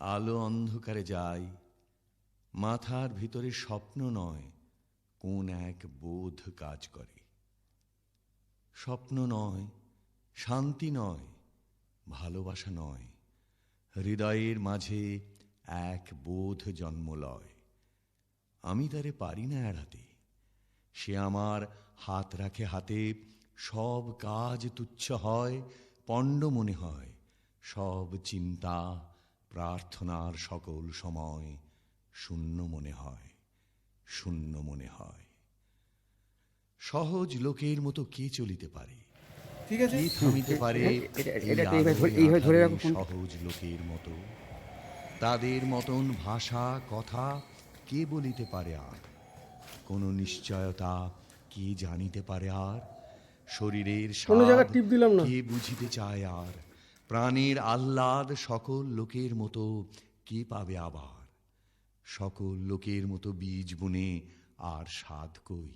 আলো অন্ধকারে যায়। মাথার ভিতরে স্বপ্ন নয়, কোন এক বোধ কাজ করে। স্বপ্ন নয়, শান্তি নয়, ভালোবাসা নয়, হৃদয়ের মাঝে এক বোধ জন্ম লয়। আমি তারে পারি না এড়াতে। সে আমার হাত রাখে হাতে, সব কাজ তুচ্ছ হয়, পণ্ড মনে হয়, সব চিন্তা প্রার্থনার সকল সময় শূন্য মনে হয় শূন্য মনে হয়। সহজ লোকের মতো কে চলিতে পারে? ঠিক আছে। থামিতে। সহজ লোকের মতো। তাদের মতন ভাষা কথা কে বলিতে পারে আর? কোন নিশ্চয়তা কে জানিতে পারে আর? শরীরের কে বুঝিতে চায় আর? প্রাণের আহ্লাদ সকল লোকের মতো কে পাবে আবার? সকল লোকের মতো বীজ বুনে আর সাধ কই?